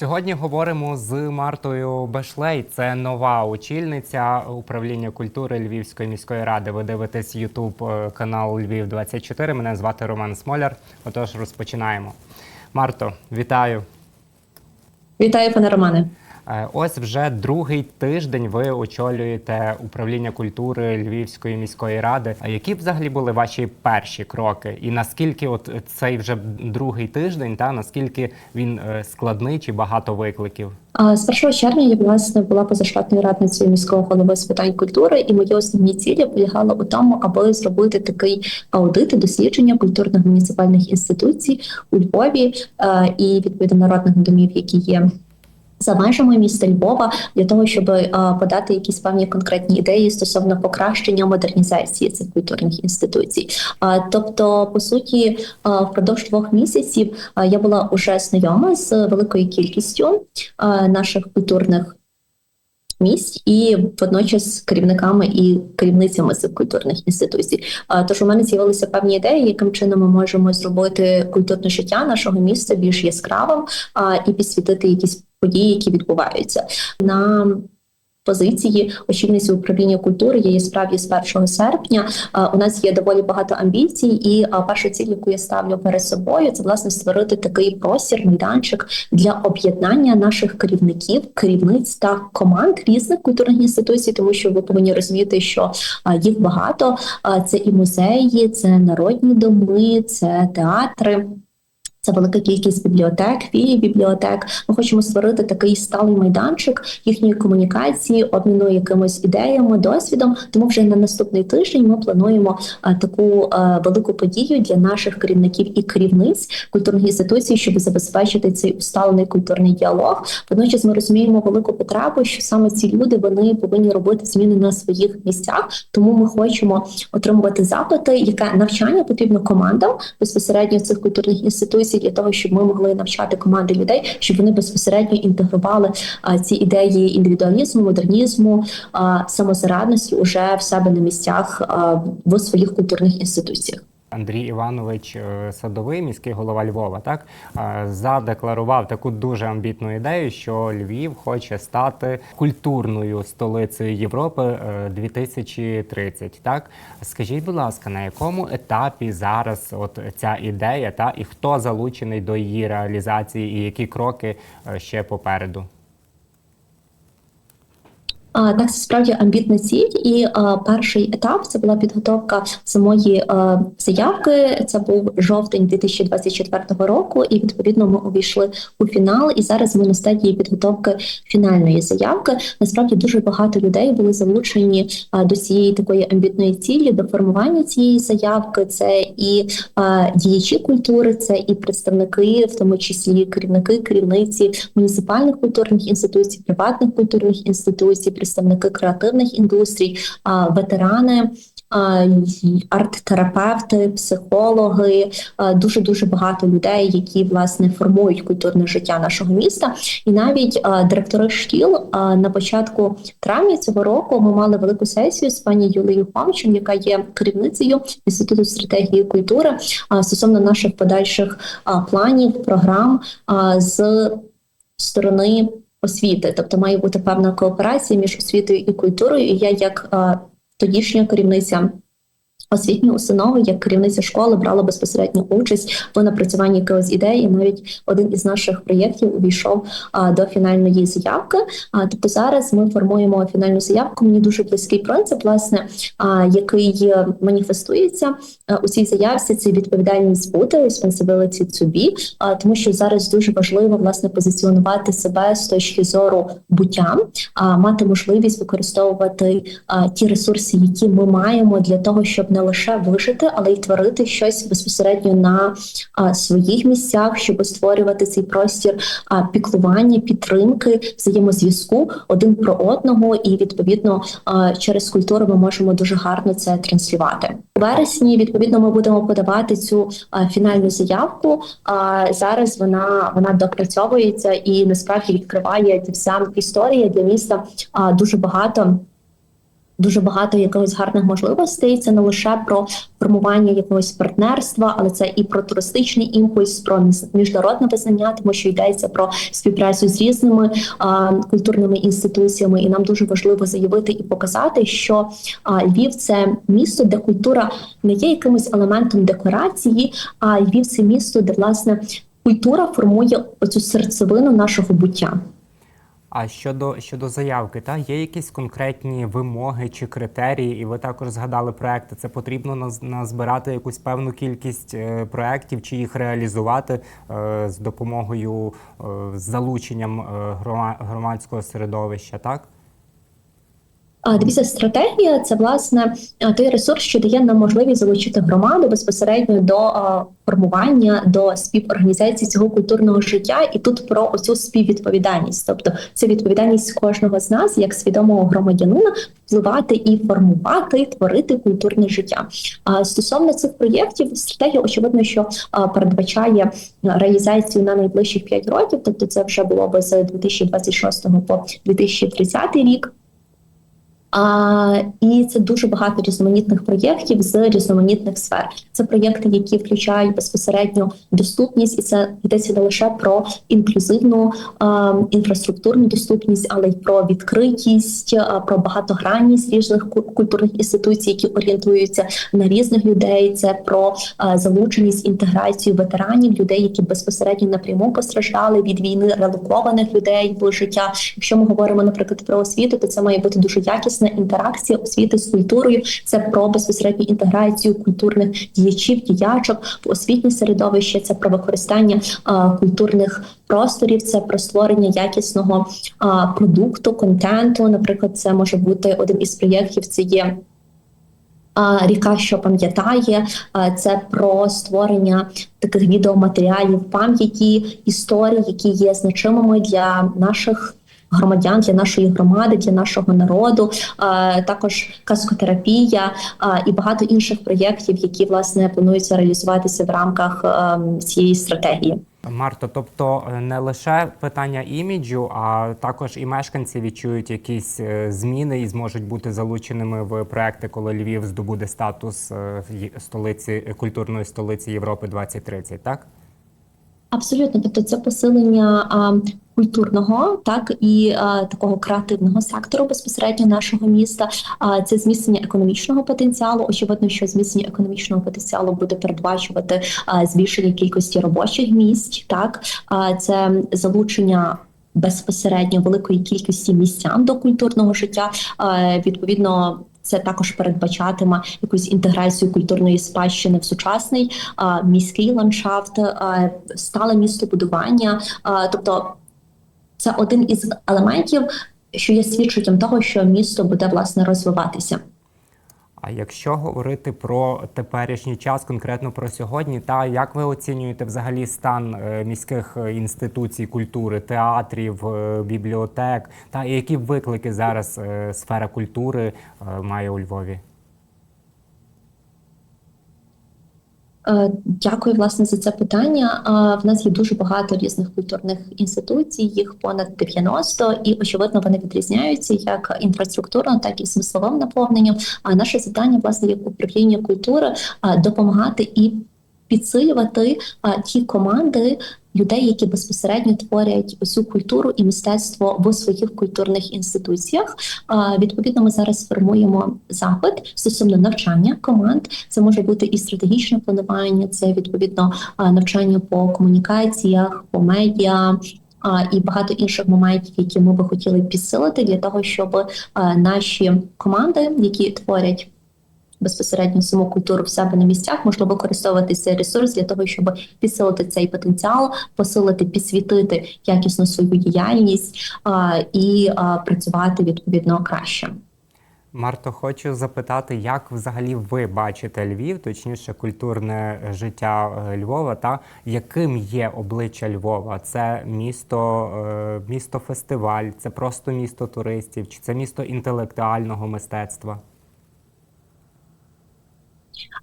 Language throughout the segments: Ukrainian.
Сьогодні говоримо з Мартою Бешлей. Це нова очільниця управління культури Львівської міської ради. Ви дивитесь Ютуб е, канал Львів 24 Мене звати Роман Смоляр. Отож, розпочинаємо. Марто, вітаю. Вітаю, пане Романе. Е, Ось вже другий тиждень ви очолюєте управління культури Львівської міської ради. Які взагалі були ваші перші кроки? І наскільки от цей вже другий тиждень, та наскільки він е, складний чи багато викликів? З 1 червня я власне була позаштатною радницею міського голови з питань культури, і мої основні цілі полягали у тому, аби зробити такий аудит дослідження культурних муніципальних інституцій у Львові е, і відповідно народних домів, які є. За межами міста Львова для того, щоб е, подати якісь певні конкретні ідеї стосовно покращення модернізації цих культурних інституцій. А, тобто, по суті, е, впродовж двох місяців е, я була уже знайома з великою кількістю е, наших культурних місць і водночас з керівниками і керівницями цих культурних інституцій. Тож у мене з'явилися певні ідеї, яким чином ми можемо зробити культурне життя нашого міста більш яскравим і підсвітити якісь події, які відбуваються на позиції очільниці управління культури. Є справді з 1 серпня. У нас є доволі багато амбіцій, і перша ціль, яку я ставлю перед собою, це власне створити такий простір, майданчик для об'єднання наших керівників, керівниць та команд різних культурних інституцій, тому що ви повинні розуміти, що їх багато. Це і музеї, це народні доми, це театри. Це велика кількість бібліотек, філій бібліотек. Ми хочемо створити такий сталий майданчик їхньої комунікації, обміну якимись ідеями, досвідом. Тому вже на наступний тиждень ми плануємо а, таку а, велику подію для наших керівників і керівниць культурних інституцій, щоб забезпечити цей усталений культурний діалог. Водночас ми розуміємо велику потребу, що саме ці люди вони повинні робити зміни на своїх місцях. Тому ми хочемо отримувати запити, яке навчання потрібно командам безпосередньо цих культурних інституцій для того, щоб ми могли навчати команди людей, щоб вони безпосередньо інтегрували а, ці ідеї індивідуалізму, модернізму, а, самозарадності уже в себе на місцях а, в своїх культурних інституціях. Андрій Іванович е, Садовий, міський голова Львова, так е, задекларував таку дуже амбітну ідею, що Львів хоче стати культурною столицею Європи е, 2030. Так скажіть, будь ласка, на якому етапі зараз от ця ідея, та і хто залучений до її реалізації, і які кроки е, ще попереду? Так, це справді амбітна ціль, і а, перший етап це була підготовка самої а, заявки. Це був жовтень 2024 року, і відповідно ми увійшли у фінал. І зараз ми на стадії підготовки фінальної заявки. Насправді дуже багато людей були залучені а, до цієї такої амбітної цілі, до формування цієї заявки. Це і а, діячі культури, це і представники, в тому числі керівники, керівниці муніципальних культурних інституцій, приватних культурних інституцій представники креативних індустрій, ветерани. Арт-терапевти, психологи, дуже дуже багато людей, які власне формують культурне життя нашого міста, і навіть директори шкіл на початку травня цього року ми мали велику сесію з пані Юлією Хомчин, яка є керівницею інституту стратегії культури стосовно наших подальших планів, програм з сторони освіти, тобто має бути певна кооперація між освітою і культурою. І я, як е, тодішня керівниця освітньої установи, як керівниця школи, брала безпосередню участь в напрацюванні якогось ідеї. Навіть один із наших проєктів увійшов а, до фінальної заявки. А тобто зараз ми формуємо фінальну заявку. Мені дуже близький принцип, власне, а, який маніфестується а, у цій заявці. Це відповідальність бути responsibility to be, а, тому що зараз дуже важливо власне позиціонувати себе з точки зору буття, а мати можливість використовувати а, ті ресурси, які ми маємо для того, щоб не лише вижити, але й творити щось безпосередньо на а, своїх місцях, щоб створювати цей простір а, піклування, підтримки, взаємозв'язку один про одного, і відповідно а, через культуру ми можемо дуже гарно це транслювати. У вересні відповідно ми будемо подавати цю а, фінальну заявку. А зараз вона вона допрацьовується і насправді відкриває ця вся історія для міста а, дуже багато дуже багато якихось гарних можливостей. Це не лише про формування якогось партнерства, але це і про туристичний імпульс, про міжнародне визнання, тому що йдеться про співпрацю з різними а, культурними інституціями. І нам дуже важливо заявити і показати, що а, Львів це місто, де культура не є якимось елементом декорації, а Львів це місто, де власне культура формує оцю серцевину нашого буття. А щодо щодо заявки, та є якісь конкретні вимоги чи критерії, і ви також згадали проекти. Це потрібно наз- назбирати якусь певну кількість е, проєктів чи їх реалізувати е, з допомогою е, з залученням громадського середовища, так? Дивіться, стратегія це власне той ресурс, що дає нам можливість залучити громаду безпосередньо до формування до співорганізації цього культурного життя, і тут про оцю співвідповідальність, тобто це відповідальність кожного з нас, як свідомого громадянина, впливати і формувати, творити культурне життя. А стосовно цих проєктів, стратегія очевидно, що передбачає реалізацію на найближчих 5 років, тобто це вже було би з 2026 по 2030 рік. А, і це дуже багато різноманітних проєктів з різноманітних сфер. Це проєкти, які включають безпосередньо доступність, і це йдеться не лише про інклюзивну а, інфраструктурну доступність, але й про відкритість, а, про багатогранність різних ку- культурних інституцій, які орієнтуються на різних людей. Це про а, залученість інтеграцію ветеранів, людей, які безпосередньо напряму постраждали від війни, релокованих людей в життя. Якщо ми говоримо, наприклад, про освіту, то це має бути дуже якісна інтеракція освіти з культурою. Це про безпосередню інтеграцію культурних діячів, діячок в освітнє середовище. Це про використання а, культурних просторів. Це про створення якісного а, продукту, контенту. Наприклад, це може бути один із проєктів. Це є. Ріка, що пам'ятає, це про створення таких відеоматеріалів пам'яті історій, які є значимими для наших громадян, для нашої громади, для нашого народу. Також казкотерапія і багато інших проєктів, які власне плануються реалізуватися в рамках цієї стратегії. Марто, тобто е, не лише питання іміджу, а також і мешканці відчують якісь е, зміни і зможуть бути залученими в проекти, коли Львів здобуде статус е, столиці культурної столиці Європи 2030, так? Абсолютно, тобто це посилення а, культурного, так і а, такого креативного сектору безпосередньо нашого міста. А це зміцнення економічного потенціалу. Очевидно, що зміцнення економічного потенціалу буде передбачувати а, збільшення кількості робочих місць. Так а це залучення. Безпосередньо великої кількості містян до культурного життя відповідно це також передбачатиме якусь інтеграцію культурної спадщини в сучасний а, міський ландшафт, а, стале містобудування. А, тобто це один із елементів, що є свідченням того, що місто буде власне розвиватися. А якщо говорити про теперішній час, конкретно про сьогодні, та як ви оцінюєте взагалі стан е, міських е, інституцій культури, театрів, е, бібліотек, та які виклики зараз сфера культури має у Львові? Дякую власне за це питання. Е, В нас є дуже багато різних культурних інституцій, їх понад 90, і очевидно вони відрізняються як інфраструктурно, так і смисловим наповненням. А наше завдання, власне, як управління культури, е, допомагати і підсилювати е, ті команди. Людей, які безпосередньо творять усю культуру і мистецтво в своїх культурних інституціях. Відповідно, ми зараз формуємо запит стосовно навчання команд. Це може бути і стратегічне планування, це відповідно навчання по комунікаціях, по медіа. І багато інших моментів, які ми би хотіли підсилити для того, щоб наші команди, які творять безпосередньо саму культуру в себе на місцях, можна використовувати цей ресурс для того, щоб підсилити цей потенціал, посилити, підсвітити якісно свою діяльність а, і а, працювати відповідно краще. Марто, хочу запитати, як взагалі ви бачите Львів, точніше, культурне життя е, Львова, та яким є обличчя Львова? Це місто, е, місто фестиваль, це просто місто туристів, чи це місто інтелектуального мистецтва?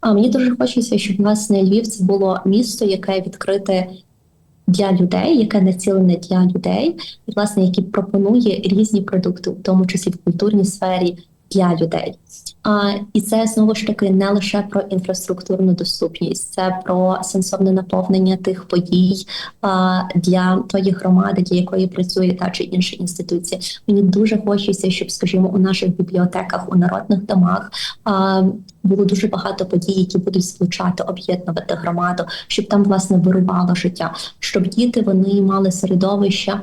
А мені дуже хочеться, щоб власне Львів це було місто, яке відкрите для людей, яке націлене для людей, і власне, яке пропонує різні продукти, в тому числі в культурній сфері, для людей. А, і це знову ж таки не лише про інфраструктурну доступність, це про сенсовне наповнення тих подій а, для тої громади, для якої працює та чи інша інституція. Мені дуже хочеться, щоб, скажімо, у наших бібліотеках, у народних домах а, було дуже багато подій, які будуть злучати, об'єднувати громаду, щоб там власне вирувало життя, щоб діти вони мали середовище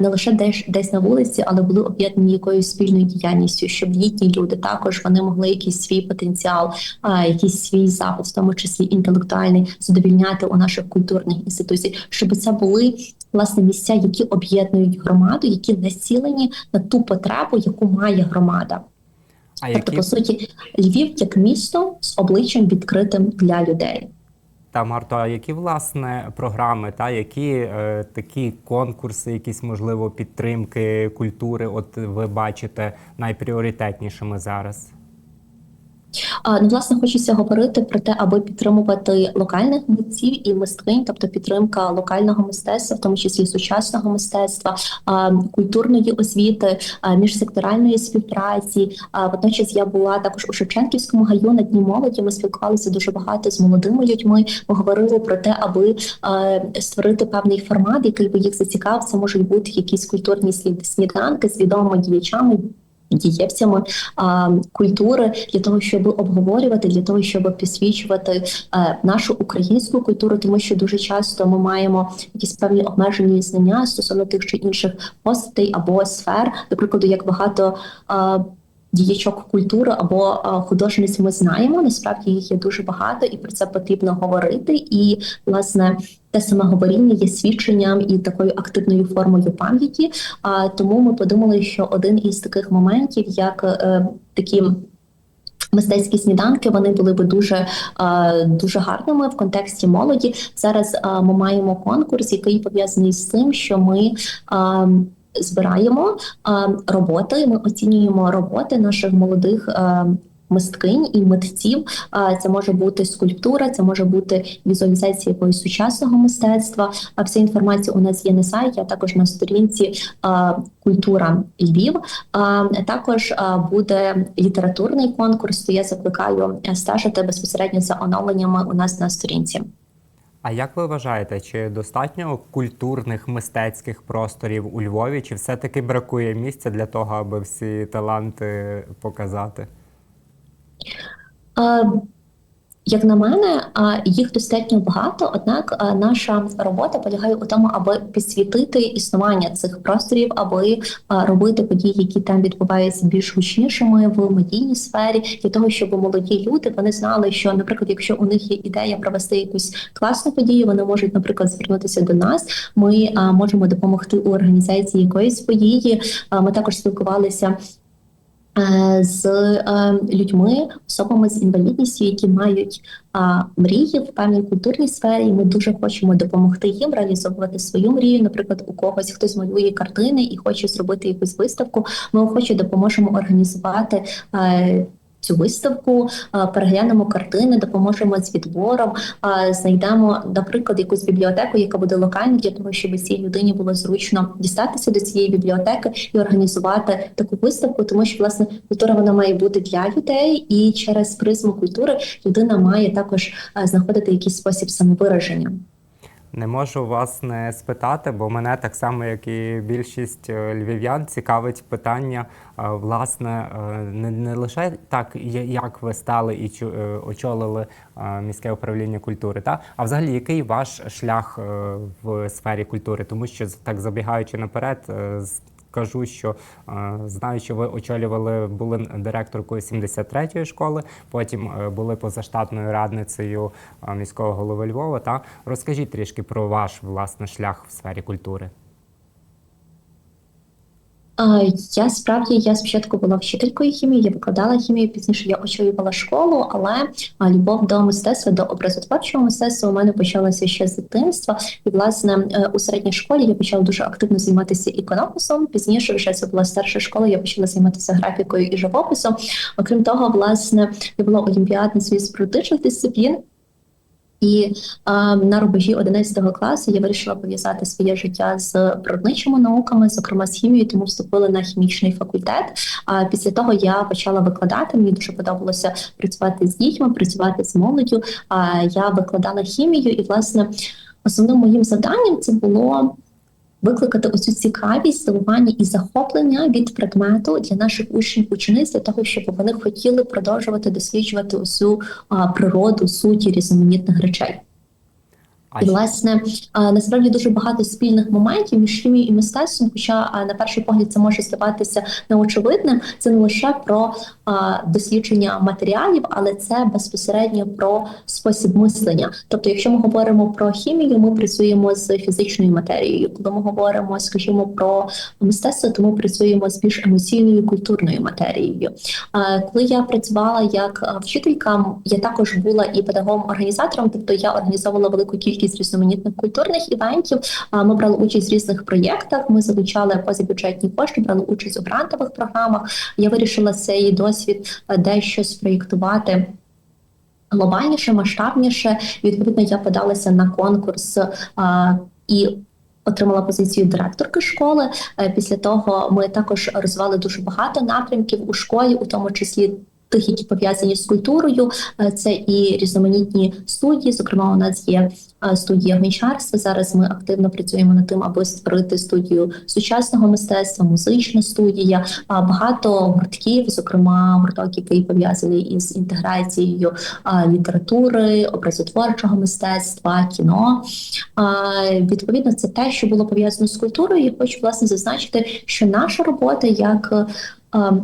не лише десь десь на вулиці, але були об'єднані якоюсь спільною діяльністю, щоб літні люди також вони могли якийсь свій потенціал, якийсь свій запит, в тому числі інтелектуальний, задовільняти у наших культурних інституціях, щоб це були власне місця, які об'єднують громаду, які націлені на ту потребу, яку має громада. А Тобто, які по суті, Львів як місто з обличчям відкритим для людей. та Марто, а які власне програми, та які е, такі конкурси, якісь можливо підтримки культури? От ви бачите найпріоритетнішими зараз? Ну, власне, хочеться говорити про те, аби підтримувати локальних митців і мисткинь, тобто підтримка локального мистецтва, в тому числі сучасного мистецтва, культурної освіти, міжсекторальної співпраці. Водночас я була також у Шевченківському гаю на дні молоді. Ми спілкувалися дуже багато з молодими людьми. Ми говорили про те, аби створити певний формат, який би їх зацікавив. Це можуть бути якісь культурні сніданки з відомими діячами. Дієвцями а, культури для того, щоб обговорювати, для того, щоб підсвічувати е, нашу українську культуру, тому що дуже часто ми маємо якісь певні обмежені знання стосовно тих чи інших постатей або сфер, до прикладу, як багато. е, Діячок культури або е, художниць ми знаємо. Насправді їх є дуже багато, і про це потрібно говорити. І власне те саме говоріння є свідченням і такою активною формою пам'яті. А тому ми подумали, що один із таких моментів, як е, такі. Мистецькі сніданки вони були би дуже е, дуже гарними в контексті молоді. Зараз ми маємо конкурс, який пов'язаний з тим, що ми е, збираємо роботи. Ми оцінюємо роботи наших молодих. Мисткинь і митців це може бути скульптура, це може бути візуалізація якогось сучасного мистецтва. А вся інформація у нас є на сайті, а також на сторінці Культура Львів. Також буде літературний конкурс. То я закликаю стежити безпосередньо за оновленнями у нас на сторінці. А як ви вважаєте, чи достатньо культурних мистецьких просторів у Львові, чи все-таки бракує місця для того, аби всі таланти показати? Як на мене, їх достатньо багато однак наша робота полягає у тому, аби підсвітити існування цих просторів, аби робити події, які там відбуваються більш гучнішими в медійній сфері, для того, щоб молоді люди вони знали, що, наприклад, якщо у них є ідея провести якусь класну подію, вони можуть, наприклад, звернутися до нас. Ми можемо допомогти у організації якоїсь події. Ми також спілкувалися з е, людьми, особами з інвалідністю, які мають мрії в певній культурній сфері. І ми дуже хочемо допомогти їм реалізовувати свою мрію. Наприклад, у когось хтось малює картини і хоче зробити якусь виставку. Ми охоче допоможемо організувати. Цю виставку е, переглянемо картини, допоможемо з відбором, е, знайдемо, наприклад, якусь бібліотеку, яка буде локальна для того, щоб цій людині було зручно дістатися до цієї бібліотеки і організувати таку виставку, тому що власне культура вона має бути для людей, і через призму культури людина має також е, знаходити якийсь спосіб самовираження. Не можу вас не спитати, бо мене так само, як і більшість е, львів'ян, цікавить питання, е, власне, е, не, не лише так, як ви стали і очолили міське управління культури, та а взагалі який ваш шлях в сфері культури, тому що так забігаючи наперед. Кажу, що е, знаю, що ви очолювали, були директоркою 73-ї школи, потім е, були позаштатною радницею е, міського голови Львова. Та розкажіть трішки про ваш власне шлях в сфері культури. Я справді я спочатку була вчителькою хімії, я викладала хімію, пізніше я очолювала школу, але любов до мистецтва, до образотворчого мистецтва у мене почалася ще з дитинства. І власне е, у середній школі я почала дуже активно займатися іконописом. Пізніше вже це була старша школа. Я почала займатися графікою і живописом. Окрім того, власне, я була олімпіадницею з практичних дисциплін. І а, на рубежі 11 класу я вирішила пов'язати своє життя з природничими науками, зокрема з хімією, тому вступила на хімічний факультет. А після того я почала викладати. Мені дуже подобалося працювати з дітьми, працювати з молоддю. А я викладала хімію, і власне основним моїм завданням це було. Викликати оцю цікавість, здивування і захоплення від предмету для наших учнів учениць для того, щоб вони хотіли продовжувати досліджувати усю а, природу, суті різноманітних речей. І власне насправді дуже багато спільних моментів між хімією і мистецтвом. Хоча на перший погляд це може здаватися неочевидним. Це не лише про дослідження матеріалів, але це безпосередньо про спосіб мислення. Тобто, якщо ми говоримо про хімію, ми працюємо з фізичною матерією. Коли ми говоримо, скажімо, про мистецтво, то ми працюємо з більш емоційною культурною матерією. А, коли я працювала як а, вчителька, я також була і педагогом-організатором, тобто я організовувала велику кількість різноманітних культурних івентів. Ми брали участь в різних проєктах. Ми залучали позабюджетні кошти, брали участь у грантових програмах. Я вирішила цей досвід е, дещо спроєктувати. Глобальніше, масштабніше, відповідно, я подалася на конкурс а, і отримала позицію директорки школи. Е, Після того ми також розвивали дуже багато напрямків у школі, у тому числі. Тих, які пов'язані з культурою, Е, це і різноманітні студії. Зокрема, у нас є е, студія гончарства. Зараз ми активно працюємо над тим, аби створити студію сучасного мистецтва, музична студія. Багато гуртків, зокрема гурток, який пов'язаний із інтеграцією літератури, образотворчого мистецтва, кіно. Відповідно, це те, що було пов'язано з культурою. І хочу власне зазначити, що наша робота як е,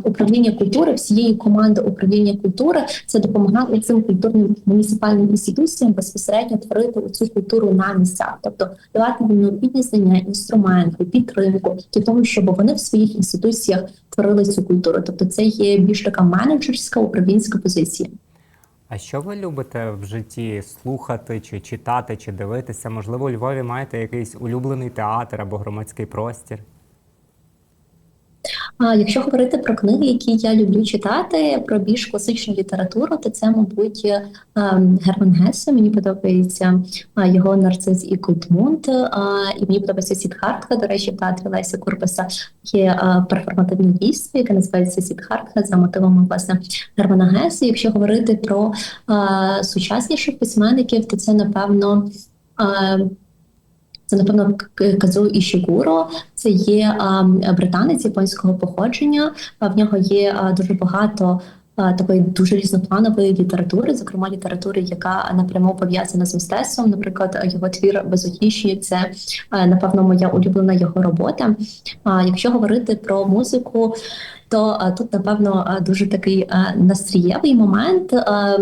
управління культури, всієї команди управління культури це допомагати цим культурним муніципальним інституціям безпосередньо творити цю культуру на місцях, тобто давати їм необхідні знання, інструменти, підтримку для того, щоб вони в своїх інституціях творили цю культуру. Тобто, це є більш така менеджерська управлінська позиція. А що ви любите в житті слухати, чи читати, чи дивитися? Можливо, у Львові маєте якийсь улюблений театр або громадський простір? А якщо говорити про книги, які я люблю читати, про більш класичну літературу, то це, мабуть, е, Герман Гесе. Мені подобається його нарцис і Культмунд. І мені подобається Сідхартка. До речі, в театрі Леся Курбаса є перформативне дійство, яке називається Сідхартка за мотивами власне Германа Гесе. Якщо говорити про сучасніших письменників, то це напевно. Це напевно Казу Ішігуро. Це є британець японського походження. В нього є дуже багато. Такої дуже різнопланової літератури, зокрема літератури, яка напряму пов'язана з мистецтвом. Наприклад, його твір безутішні це напевно моя улюблена його робота. А якщо говорити про музику, то тут напевно дуже такий настрієвий момент.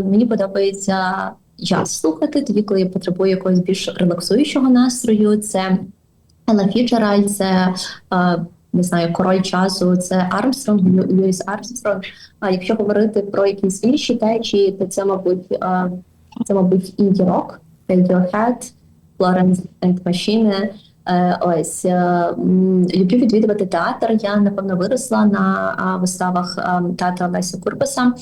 Мені подобається джаз слухати, тоді, коли я потребую якогось більш релаксуючого настрою. Це Елла Фіджераль, це е, не знаю, король часу, це Армстронг, Льюіс Армстронг. А якщо говорити про якісь інші течії, то це, мабуть, е, це, мабуть, інді-рок, Radiohead, Florence and Machine. Е, Ось е, люблю відвідувати театр. Я напевно виросла на виставах а, театру Леся Курбаса.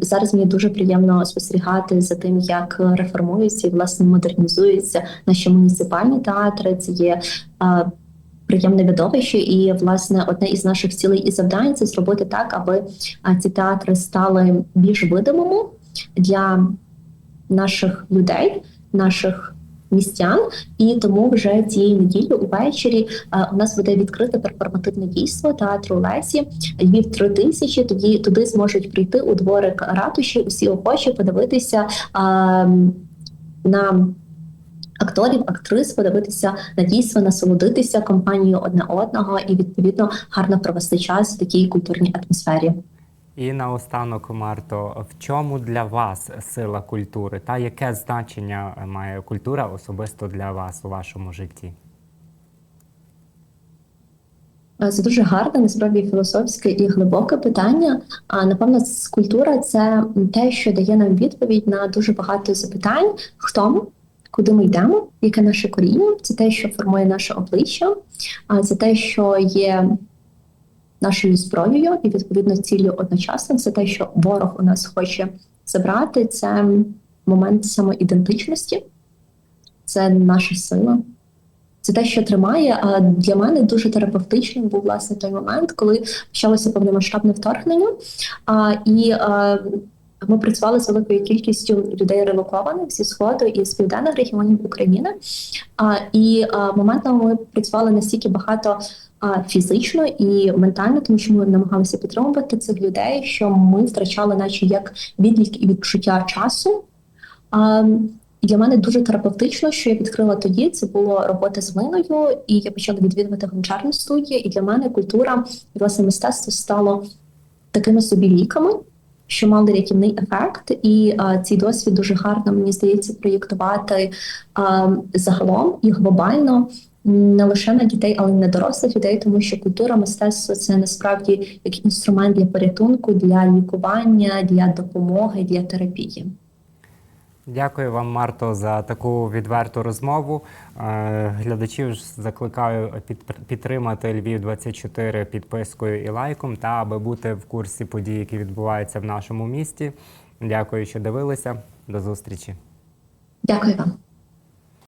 Зараз мені дуже приємно спостерігати за тим, як реформуються і власне модернізуються наші муніципальні театри. Це є е, приємне видовище, і власне одне із наших цілей і завдань це зробити так, аби ці театри стали більш видимими для наших людей, наших містян. І тому вже цієї неділі увечері е, у нас буде відкрите перформативне дійство театру Лесі. Львів 3 тисячі. Тоді туди зможуть прийти у дворик ратуші. Усі охочі подивитися а, на акторів, актрис, подивитися на дійство, насолодитися компанією одне одного і відповідно гарно провести час в такій культурній атмосфері. І наостанок, Марто, в чому для вас сила культури? Та яке значення має культура особисто для вас у вашому житті? Е, Це дуже гарне, насправді філософське і глибоке питання. А напевно, культура це те, що дає нам відповідь на дуже багато запитань: хто ми, куди ми йдемо, яке наше коріння, це те, що формує наше обличчя, це те, що є нашою зброєю, і відповідно ціллю одночасно. Це те, що ворог у нас хоче забрати. Це момент самоідентичності, це наша сила. Це те, що тримає. А для мене дуже терапевтичним був власне той момент, коли почалося повномасштабне вторгнення. А, і а, ми працювали з великою кількістю людей релокованих зі сходу і з південних регіонів України. А, і а, моментом ми працювали настільки багато фізично і ментально, тому що ми намагалися підтримувати цих людей, що ми втрачали, наче як відлік і відчуття часу. А, для мене дуже терапевтично, що я відкрила тоді. Це було робота з глиною, і я почала відвідувати гончарні студії. І для мене культура і власне мистецтво стало такими собі ліками, що мали рятівний ефект. І а, цей досвід дуже гарно мені здається проєктувати а, загалом і глобально. Не лише на дітей, але й на дорослих людей, тому що культура мистецтво це насправді як інструмент для порятунку, для лікування, для допомоги, для терапії. Дякую вам, Марто, за таку відверту розмову. Е, Глядачів закликаю під- підтримати Львів 24 підпискою і лайком, та аби бути в курсі подій, які відбуваються в нашому місті. Дякую, що дивилися. До зустрічі. Дякую вам.